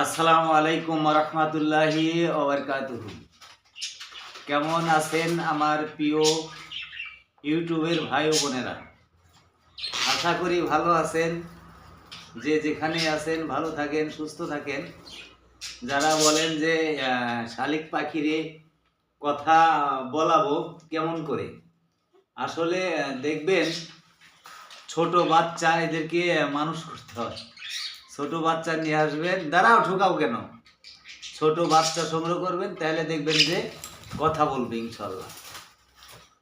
আসসালামু আলাইকুম রহমতুল্লাহি ওবরকাতুহু কেমন আছেন আমার প্রিয় ইউটিউবের ভাই বোনেরা? আশা করি ভালো আছেন। যে যেখানে আছেন, ভালো থাকেন, সুস্থ থাকেন। যারা বলেন যে শালিক পাখিরে কথা বলাবো কেমন করে? আসলে দেখবেন ছোট বাচ্চা এদেরকে মানুষ করতে হয়। ছোট বাচ্চা নিয়ে আসবেন। দাঁড়াও ঠোকাও কেন? ছোট বাচ্চা সংগ্রহ করবেন, তাহলে দেখবেন যে কথা বলবে ইনশাল্লাহ।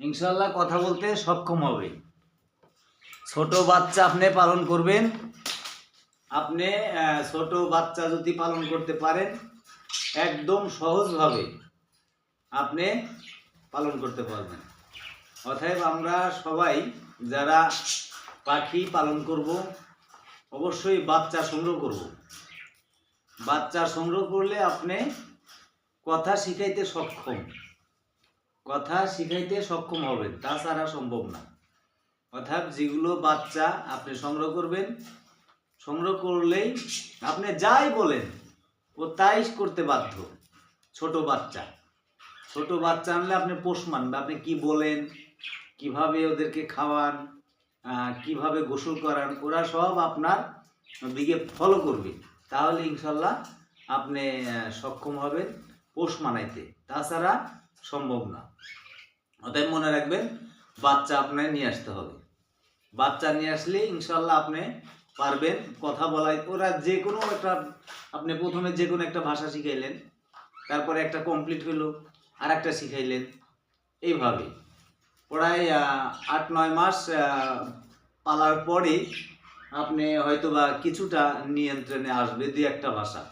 ইনশাল্লাহ কথা বলতে সক্ষম হবে। ছোট বাচ্চা আপনি পালন করবেন। আপনি ছোট বাচ্চা যদি পালন করতে পারেন, একদম সহজভাবে আপনি পালন করতে পারবেন। অতএব আমরা সবাই যারা পাখি পালন করব অবশ্যই বাচ্চা সংগ্রহ করব। বাচ্চা সংগ্রহ করলে আপনি কথা শিখাইতে সক্ষম। কথা শিখাইতে সক্ষম হবেন তাছাড়া সম্ভব না। অর্থাৎ যেগুলো বাচ্চা আপনি সংগ্রহ করবেন, সংগ্রহ করলেই আপনি যাই বলেন, ও তাই করতে বাধ্য। ছোট বাচ্চা। ছোট বাচ্চা আনলে আপনি পোষ মানবে, আপনি কি বলেন, কীভাবে ওদেরকে খাওয়ান কীভাবে গোসল করান, ওরা সব আপনার দিকে ফলো করবে। তাহলে ইনশাল্লাহ আপনি সক্ষম হবেন পোষ মানাইতে। তাছাড়া সম্ভব না। অতএব মনে রাখবেন, বাচ্চা আপনার নিয়ে আসতে হবে। বাচ্চা নিয়ে আসলে ইনশাল্লাহ আপনি পারবেন কথা বলাই ওরা যে কোনো একটা, আপনি প্রথমে যে কোনো একটা ভাষা শিখাইলেন, তারপরে একটা কমপ্লিট হলো আর একটা শিখাইলেন, এইভাবে। প্রায় আট, নয় মাস পালার পরে আপনি হয়তোবা কিছুটা নিয়ন্ত্রণে আসবে দুই একটা ভাষা।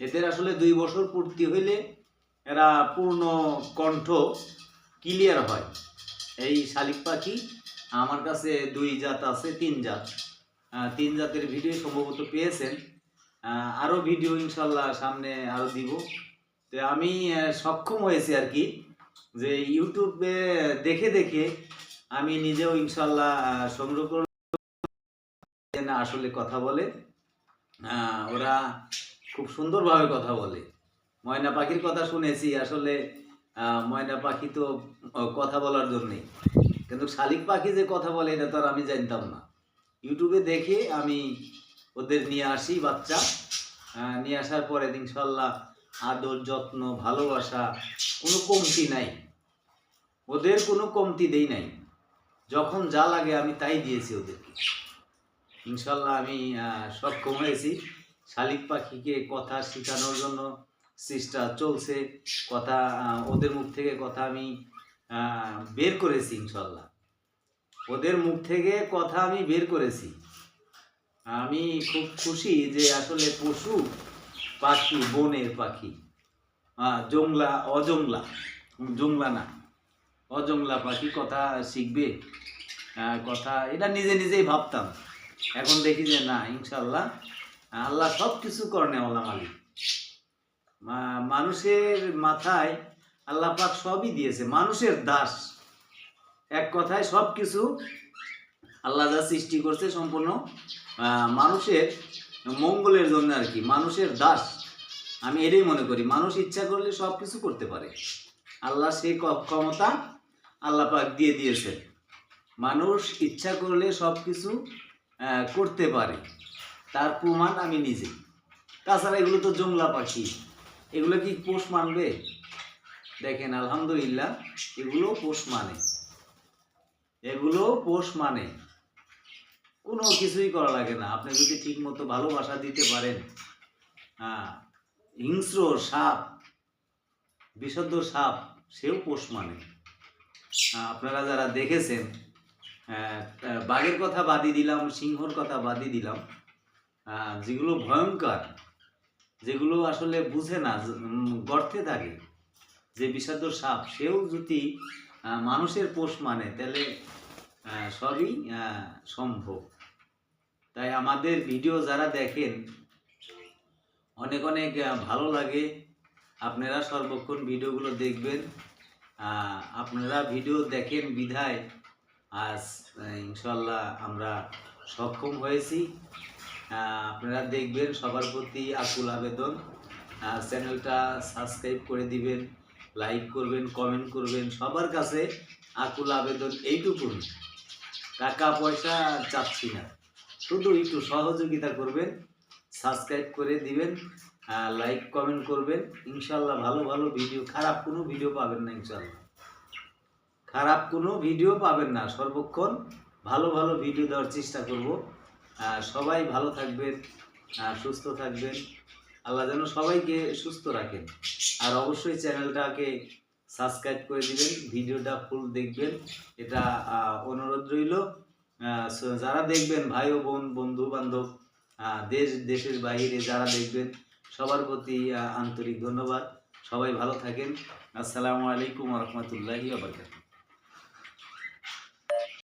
এদের আসলে দুই বছর পূর্তি হইলে এরা পূর্ণ কণ্ঠ ক্লিয়ার হয়। এই শালিক পাখি, আমার কাছে দুই জাত আছে, তিন জাত। তিন জাতের ভিডিও সম্ভবত পেয়েছেন। আরও ভিডিও ইনশাল্লাহ সামনে আরও দিব। তো আমি সক্ষম হয়েছি আর কি। যে ইউটিউবে দেখে দেখে আমি নিজেও ইনশাল্লাহ সংগ্রহ করলাম। না আসলে কথা বলে ওরা খুব সুন্দরভাবে কথা বলে। ময়না পাখির কথা শুনেছি, আসলে ময়না পাখি তো কথা বলার জন্যই। কিন্তু শালিক পাখি যে কথা বলে, এটা তো আর আমি জানতাম না। ইউটিউবে দেখে আমি ওদের নিয়ে আসি, বাচ্চা নিয়ে আসার পরে ইনশাল্লাহ আদর, যত্ন, ভালোবাসা কোনো কমতি নাই। ওদের কোনো কমতি দেই নাই। যখন যা লাগে আমি তাই দিয়েছি ওদেরকে। ইনশাল্লাহ আমি সক্ষম হয়েছি শালিক পাখিকে কথা শেখানোর জন্য চেষ্টা চলছে। কথা ওদের মুখ থেকে কথা আমি বের করেছি ইনশাল্লাহ। ওদের মুখ থেকে কথা আমি বের করেছি। আমি খুব খুশি যে আসলে পশু পাখি, বনের পাখি। জংলা, অজংলা। জংলা না। অজংলা পাখি কথা শিখবে? কথা, এটা নিজে নিজেই ভাবতাম। এখন দেখি যে না ইনশাল্লাহ আল্লাহ সব কিছু কর্নেওয়ালা মালিক মানুষের মাথায় আল্লাহ পাক সবই দিয়েছে, মানুষের দাস। এক কথায় সব কিছু আল্লাহ যা সৃষ্টি করছে সম্পূর্ণ মানুষের মঙ্গলের জন্য আর কি, মানুষের দাস। আমি এটাই মনে করি, মানুষ ইচ্ছা করলে সব কিছু করতে পারে। আল্লাহ সেই ক্ষমতা আল্লাহ পাক দিয়ে দিয়েছে মানুষ ইচ্ছা করলে সব কিছু করতে পারে। তার প্রমাণ আমি নিজে। তাছাড়া এগুলো তো জংলা পাখি। এগুলো কি পোষ মানবে? দেখেন, আলহামদুলিল্লাহ, এগুলো পোষ মানে। এগুলো পোষ মানে। কোনো কিছুই করা লাগে না। আপনি যদি ঠিক মতো ভালোবাসা দিতে পারেন হ্যাঁ হিংস্র সাপ বিশুদ্ধ সাপ, সেও পোষ মানে। আপনারা যারা দেখেছেন বাঘের কথা বাদই দিলাম, সিংহর কথা বাদই দিলাম যেগুলো ভয়ঙ্কর, যেগুলো আসলে বুঝে না গর্তে থাকে, যে বিষাদ সাপ, সেও যদি মানুষের পোষ মানে তাহলে সবই সম্ভব। তাই আমাদের ভিডিও যারা দেখেন অনেক অনেক ভালো লাগে। আপনারা সর্বক্ষণ ভিডিওগুলো দেখবেন। আপনারা ভিডিও দেখেন বিধায়। আজ ইনশাল্লাহ আমরা সক্ষম হয়েছি। আপনারা দেখবেন সবার প্রতি আকুল আবেদন। চ্যানেলটা সাবস্ক্রাইব করে দিবেন, লাইক করবেন, কমেন্ট করবেন। সবার কাছে আকুল আবেদন এইটুকুন। টাকা পয়সা চাচ্ছি না। শুধু একটু সহযোগিতা করবেন। সাবস্ক্রাইব করে দিবেন লাইক কমেন্ট করবেন। ইনশাল্লাহ ভালো ভালো ভিডিও, খারাপ কোনো ভিডিও পাবেন না ইনশাল্লাহ। খারাপ কোনো ভিডিও পাবেন না, সর্বক্ষণ ভালো ভালো ভিডিও দেওয়ার চেষ্টা করব। সবাই ভালো থাকবেন সুস্থ থাকবেন। আল্লাহ যেন সবাইকে সুস্থ রাখেন। আর অবশ্যই চ্যানেলটাকে সাবস্ক্রাইব করে দিবেন, ভিডিওটা ফুল দেখবেন। এটা অনুরোধ রইল। যারা দেখবেন, ভাই ও বোন, বন্ধু বান্ধব দেশ, দেশের বাইরে যারা দেখবেন, সবার প্রতি আন্তরিক ধন্যবাদ। সবাই ভালো থাকেন। আসসালামু আলাইকুম রহমতুল্লাহি আবরকাত